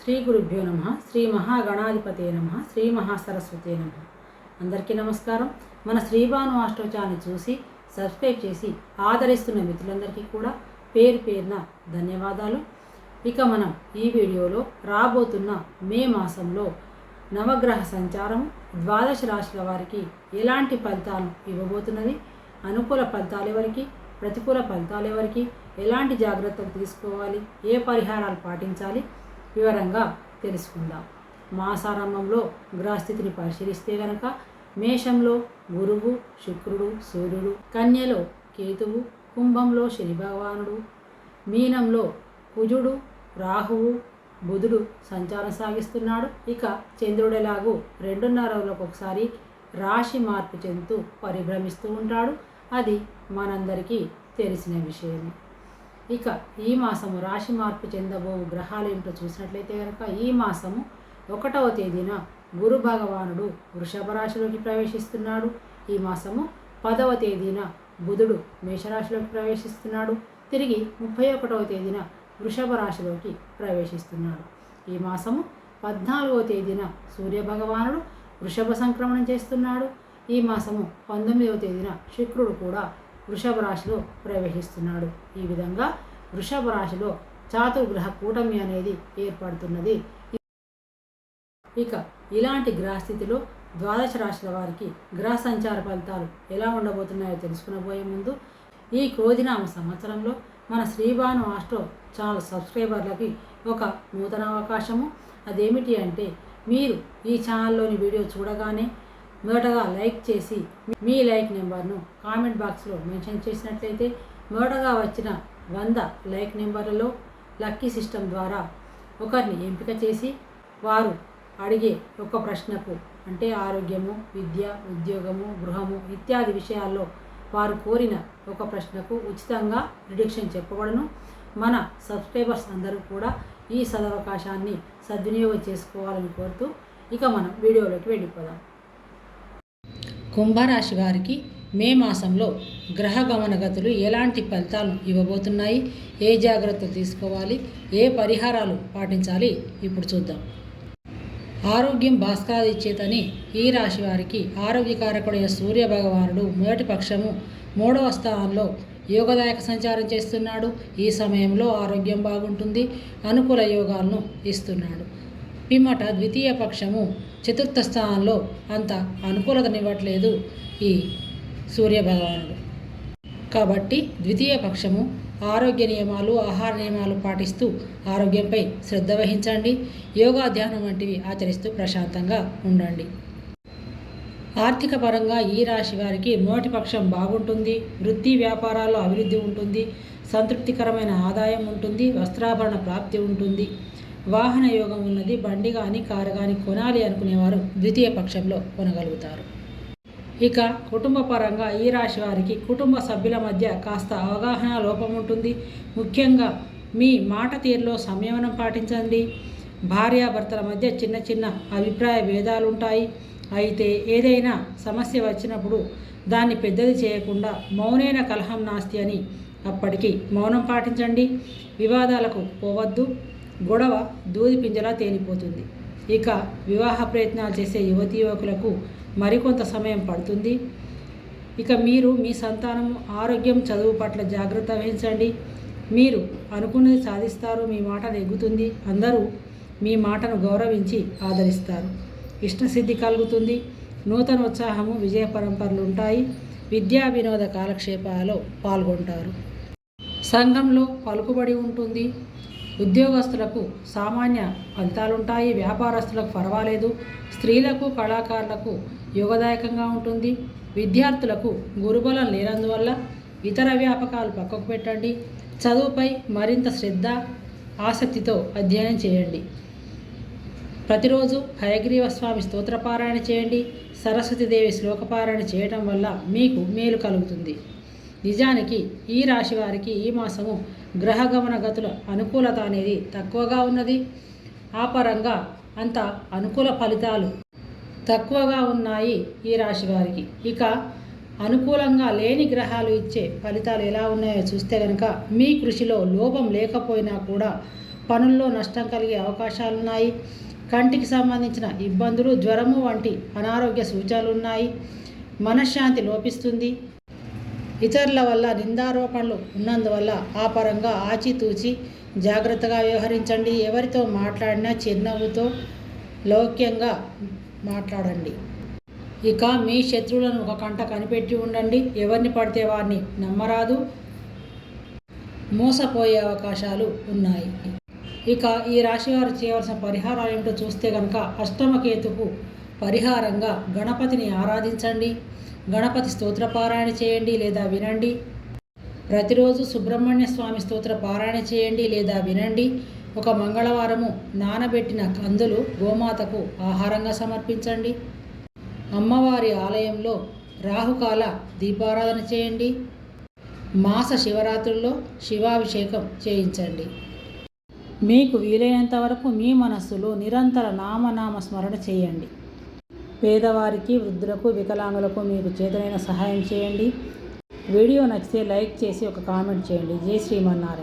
శ్రీ గురుభ్యో నమ శ్రీ మహాగణాధిపతే నమ శ్రీ మహాసరస్వతే నమ. అందరికీ నమస్కారం. మన శ్రీభాను అష్టోచాన్ని చూసి సబ్స్క్రైబ్ చేసి ఆదరిస్తున్న మిత్రులందరికీ కూడా పేరు పేరున ధన్యవాదాలు. ఇక మనం ఈ వీడియోలో రాబోతున్న మే మాసంలో నవగ్రహ సంచారం ద్వాదశ రాశుల వారికి ఎలాంటి ఫలితాలు ఇవ్వబోతున్నది అనుకూల ఫలితాలు ఎవరికి ప్రతికూల ఫలితాలు ఎవరికి ఎలాంటి జాగ్రత్తలు తీసుకోవాలి ఏ పరిహారాలు పాటించాలి వివరంగా తెలుసుకుందాం. మాసారంభంలో గ్రహస్థితిని పరిశీలిస్తే గనక మేషంలో గురువు శుక్రుడు సూర్యుడు కన్యలో కేతువు కుంభంలో శని భగవానుడు మీనంలో కుజుడు రాహువు బుధుడు సంచారం సాగిస్తున్నాడు. ఇక చంద్రుడిలాగూ రెండున్నర రోజులకు ఒకసారి రాశి మార్పు చెందుతూ పరిభ్రమిస్తూ ఉంటాడు. అది మనందరికీ తెలిసిన విషయమే. ఇక ఈ మాసము రాశి మార్పు చెందబో గ్రహాలు ఏమిటో చూసినట్లయితే కనుక ఈ మాసము ఒకటవ తేదీన గురు భగవానుడు వృషభ రాశిలోకి ప్రవేశిస్తున్నాడు. ఈ మాసము పదవ తేదీన బుధుడు మేషరాశిలోకి ప్రవేశిస్తున్నాడు. తిరిగి ముప్పై ఒకటవ తేదీన వృషభ రాశిలోకి ప్రవేశిస్తున్నాడు. ఈ మాసము పద్నాలుగవ తేదీన సూర్య భగవానుడు వృషభ సంక్రమణం చేస్తున్నాడు. ఈ మాసము పంతొమ్మిదవ తేదీన శుక్రుడు కూడా వృషభ రాశిలో ప్రవేశిస్తున్నాడు. ఈ విధంగా వృషభ రాశిలో చాతుర్గ్రహ కూటమి అనేది ఏర్పడుతున్నది. ఇక ఇలాంటి గ్రహస్థితిలో ద్వాదశ రాశుల వారికి గ్రహ సంచార ఫలితాలు ఎలా ఉండబోతున్నాయో తెలుసుకునబోయే ముందు ఈ క్రోధినామ సంవత్సరంలో మన శ్రీభాను ఆస్ట్రో ఛానల్ సబ్స్క్రైబర్లకి ఒక నూతన అవకాశము. అదేమిటి అంటే మీరు ఈ ఛానల్లోని వీడియో చూడగానే మొదటగా లైక్ చేసి మీ లైక్ నెంబర్ను కామెంట్ బాక్స్లో మెన్షన్ చేసినట్లయితే మొదటగా వచ్చిన వంద లైక్ నెంబర్లలో లక్కీ సిస్టమ్ ద్వారా ఒకరిని ఎంపిక చేసి వారు అడిగే ఒక ప్రశ్నకు అంటే ఆరోగ్యము విద్య ఉద్యోగము గృహము ఇత్యాది విషయాల్లో వారు కోరిన ఒక ప్రశ్నకు ఉచితంగా ప్రిడిక్షన్ చెప్పబడను. మన సబ్స్క్రైబర్స్ అందరూ కూడా ఈ సదవకాశాన్ని సద్వినియోగం చేసుకోవాలని కోరుతూ ఇక మనం వీడియోలోకి వెళ్ళిపోదాం. కుంభరాశి వారికి మే మాసంలో గ్రహ గమనగతులు ఎలాంటి ఫలితాలను ఇవ్వబోతున్నాయి? ఏ జాగ్రత్తలు తీసుకోవాలి? ఏ పరిహారాలు పాటించాలి? ఇప్పుడు చూద్దాం. ఆరోగ్యం భాస్కరాదిచ్చేతని ఈ రాశి వారికి ఆరోగ్యకారకుడైన సూర్య భగవానుడు మొదటి పక్షము మూడవ స్థానంలో యోగదాయక సంచారం చేస్తున్నాడు. ఈ సమయంలో ఆరోగ్యం బాగుంటుంది అనుకూల యోగాలను ఇస్తున్నాడు. పిమ్మట ద్వితీయ పక్షము చతుర్థ స్థానంలో అంత అనుకూలతనివ్వట్లేదు ఈ సూర్యభగవానుడు. కాబట్టి ద్వితీయ పక్షము ఆరోగ్య నియమాలు ఆహార నియమాలు పాటిస్తూ ఆరోగ్యంపై శ్రద్ధ వహించండి. యోగా ధ్యానం వంటివి ఆచరిస్తూ ప్రశాంతంగా ఉండండి. ఆర్థిక పరంగా ఈ రాశి వారికి మొదటి పక్షం బాగుంటుంది. వృత్తి వ్యాపారాల్లో అభివృద్ధి ఉంటుంది. సంతృప్తికరమైన ఆదాయం ఉంటుంది. వస్త్రాభరణ ప్రాప్తి ఉంటుంది. వాహన యోగం ఉన్నది బండి కానీ కారు కానీ కొనాలి అనుకునేవారు ద్వితీయ పక్షంలో కొనగలుగుతారు. ఇక కుటుంబ పరంగా ఈ రాశి వారికి కుటుంబ సభ్యుల మధ్య కాస్త అవగాహన లోపం ఉంటుంది. ముఖ్యంగా మీ మాట తీరులో సంయమనం పాటించండి. భార్యాభర్తల మధ్య చిన్న చిన్న అభిప్రాయ భేదాలు ఉంటాయి అయితే ఏదైనా సమస్య వచ్చినప్పుడు దాన్ని పెద్దది చేయకుండా మౌనైన కలహం నాస్తి అని అప్పటికి మౌనం పాటించండి. వివాదాలకు పోవద్దు. గొడవ దూది పింజలా తేలిపోతుంది. ఇక వివాహ ప్రయత్నాలు చేసే యువతి యువకులకు మరికొంత సమయం పడుతుంది. ఇక మీరు మీ సంతానం ఆరోగ్యం చదువు పట్ల జాగ్రత్త వహించండి. మీరు అనుకున్నది సాధిస్తారు మీ మాట నెగ్గుతుంది. అందరూ మీ మాటను గౌరవించి ఆదరిస్తారు. ఇష్టసిద్ధి కలుగుతుంది. నూతన ఉత్సాహము విజయ పరంపరలు ఉంటాయి. విద్యా వినోద కాలక్షేపాలలో పాల్గొంటారు. సంఘంలో పలుకుబడి ఉంటుంది. ఉద్యోగస్తులకు సామాన్య ఫలితాలుంటాయి వ్యాపారస్తులకు పర్వాలేదు స్త్రీలకు కళాకారులకు యోగదాయకంగా ఉంటుంది. విద్యార్థులకు గురుబలం లేనందువల్ల ఇతర వ్యాపకాలు పక్కకు పెట్టండి. చదువుపై మరింత శ్రద్ధ ఆసక్తితో అధ్యయనం చేయండి. ప్రతిరోజు హయగ్రీవ స్వామి స్తోత్రపారాయణ చేయండి. సరస్వతీదేవి శ్లోకపారాయణ చేయటం వల్ల మీకు మేలు కలుగుతుంది. నిజానికి ఈ రాశి వారికి ఈ మాసము గ్రహగమన గతుల అనుకూలత అనేది తక్కువగా ఉన్నది. ఆ పరంగా అంత అనుకూల ఫలితాలు తక్కువగా ఉన్నాయి ఈ రాశి వారికి. ఇక అనుకూలంగా లేని గ్రహాలు ఇచ్చే ఫలితాలు ఎలా ఉన్నాయో చూస్తే కనుక మీ కృషిలో లోపం లేకపోయినా కూడా పనుల్లో నష్టం కలిగే అవకాశాలు ఉన్నాయి. కంటికి సంబంధించిన ఇబ్బందులు జ్వరము వంటి అనారోగ్య సూచనలు ఉన్నాయి. మనశ్శాంతి లోపిస్తుంది. ఇతరుల వల్ల నిందారోపణలు ఉన్నందువల్ల ఆ పరంగా ఆచితూచి జాగ్రత్తగా వ్యవహరించండి. ఎవరితో మాట్లాడినా చిరునవ్వుతో లౌక్యంగా మాట్లాడండి. ఇక మీ శత్రువులను ఒక కంట కనిపెట్టి ఉండండి. ఎవరిని పడితే వారిని నమ్మరాదు. మోసపోయే అవకాశాలు ఉన్నాయి. ఇక ఈ రాశి వారు చేయవలసిన పరిహారాలు ఏమిటో చూస్తే కనుక అష్టమకేతుకు పరిహారంగా గణపతిని ఆరాధించండి. గణపతి స్తోత్ర పారాయణ చేయండి లేదా వినండి. ప్రతిరోజు సుబ్రహ్మణ్య స్వామి స్తోత్ర పారాయణ చేయండి లేదా వినండి. ఒక మంగళవారము నానబెట్టిన కందులు గోమాతకు ఆహారంగా సమర్పించండి. అమ్మవారి ఆలయంలో రాహుకాల దీపారాధన చేయండి. మాస శివరాత్రుల్లో శివాభిషేకం చేయించండి. మీకు వీలైనంత వరకు మీ మనస్సులో నిరంతర నామనామ స్మరణ చేయండి. పేదవారికి వృద్ధులకు వికలాంగులకు మీకు చేతనైన సహాయం చేయండి. వీడియో నచ్చితే లైక్ చేసి ఒక కామెంట్ చేయండి. జై శ్రీమన్నారాయణ.